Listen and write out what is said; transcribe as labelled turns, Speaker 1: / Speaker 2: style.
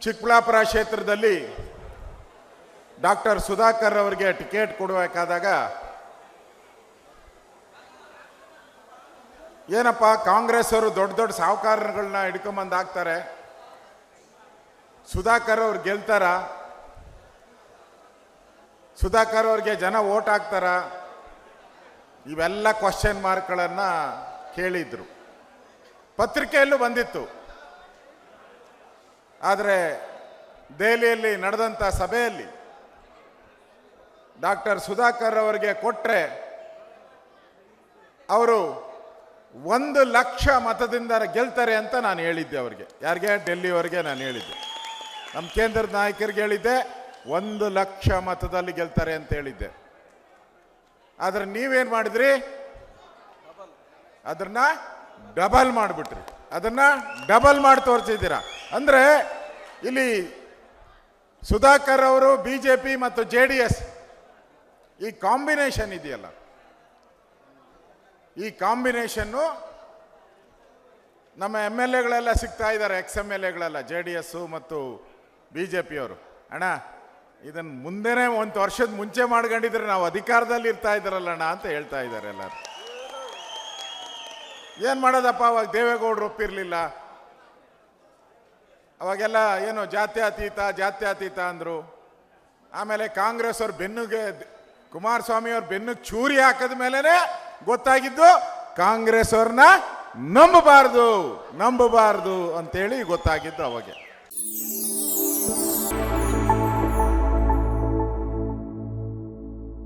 Speaker 1: ಚಿಕ್ಕಬಳ್ಳಾಪುರ ಕ್ಷೇತ್ರದಲ್ಲಿ ಡಾಕ್ಟರ್ ಸುಧಾಕರ್ ಅವರಿಗೆ ಟಿಕೆಟ್ ಕೊಡಬೇಕಾದಾಗ, ಏನಪ್ಪ, ಕಾಂಗ್ರೆಸ್ ಅವರು ದೊಡ್ಡ ದೊಡ್ಡ ಸಾಹುಕಾರಗಳನ್ನ ಹಿಡ್ಕೊಂಬಂದು ಹಾಕ್ತಾರೆ. ಸುಧಾಕರ್ ಅವ್ರು ಗೆಲ್ತಾರ. ಸುಧಾಕರ್ ಅವ್ರಿಗೆ ಜನ ಓಟ್ ಹಾಕ್ತಾರ. ಇವೆಲ್ಲ ಕ್ವಶನ್ ಮಾರ್ಕ್ಗಳನ್ನು ಕೇಳಿದ್ರು. ಪತ್ರಿಕೆಯಲ್ಲೂ ಬಂದಿತ್ತು. ಆದರೆ ದೆಹಲಿಯಲ್ಲಿ ನಡೆದಂಥ ಸಭೆಯಲ್ಲಿ ಡಾಕ್ಟರ್ ಸುಧಾಕರ್ ಅವರಿಗೆ ಕೊಟ್ಟರೆ ಅವರು ಒಂದು ಲಕ್ಷ ಮತದಿಂದ ಗೆಲ್ತಾರೆ ಅಂತ ನಾನು ಹೇಳಿದ್ದೆ ಅವರಿಗೆ. ಯಾರಿಗೆ? ಡೆಲ್ಲಿವರೆಗೆ ನಾನು ಹೇಳಿದ್ದೆ. ನಮ್ಮ ಕೇಂದ್ರದ ನಾಯಕರಿಗೆ ಹೇಳಿದ್ದೆ, ಒಂದು ಲಕ್ಷ ಮತದಲ್ಲಿ ಗೆಲ್ತಾರೆ ಅಂತ ಹೇಳಿದ್ದೆ. ಆದರೆ ನೀವೇನು ಮಾಡಿದ್ರಿ? ಅದನ್ನ ಡಬಲ್ ಮಾಡಿಬಿಟ್ರಿ. ಅದನ್ನ ಡಬಲ್ ಮಾಡಿ ತೋರಿಸಿದ್ದೀರಾ? ಅಂದ್ರೆ ಇಲ್ಲಿ ಸುಧಾಕರ್ ಅವರು ಬಿ ಜೆ ಪಿ ಮತ್ತು ಜೆ ಡಿ ಎಸ್ ಈ ಕಾಂಬಿನೇಷನ್ ಇದೆಯಲ್ಲ? ಈ ಕಾಂಬಿನೇಷನ್ನು ನಮ್ಮ ಎಂ ಎಲ್ ಎಗಳೆಲ್ಲ ಸಿಗ್ತಾ ಇದ್ದಾರೆ ಎಕ್ಸ್ ಎಂ ಎಲ್ ಎಗಳೆಲ್ಲ ಜೆ ಡಿ ಎಸ್ಸು ಮತ್ತು ಬಿ ಜೆ ಪಿಯವರು ಅಣ್ಣ ಇದನ್ನು ಮುಂದೆನೇ ಒಂದು ವರ್ಷದ ಮುಂಚೆ ಮಾಡ್ಕೊಂಡಿದ್ರೆ ನಾವು ಅಧಿಕಾರದಲ್ಲಿ ಇರ್ತಾ ಇದ್ದಾರಲ್ಲ ಅಣ್ಣ ಅಂತ ಹೇಳ್ತಾ ಇದ್ದಾರೆ ಎಲ್ಲರೂ. ಏನು ಮಾಡೋದಪ್ಪ, ಅವಾಗ ದೇವೇಗೌಡರು ಒಪ್ಪಿರಲಿಲ್ಲ. ಅವಾಗೆಲ್ಲ ಏನು ಜಾತ್ಯತೀತ ಜಾತ್ಯತೀತ ಅಂದರು. ಆಮೇಲೆ ಕಾಂಗ್ರೆಸ್ ಅವ್ರ ಬೆನ್ನುಗೆ ಕುಮಾರಸ್ವಾಮಿ ಅವ್ರ ಬೆನ್ನಿಗೆ ಚೂರಿ ಹಾಕಿದ ಮೇಲೇ ಗೊತ್ತಾಗಿದ್ದು ಕಾಂಗ್ರೆಸ್ ಅವ್ರನ್ನ ನಂಬಬಾರ್ದು ನಂಬಬಾರ್ದು ಅಂತೇಳಿ ಗೊತ್ತಾಗಿದ್ದು ಅವಾಗೆ.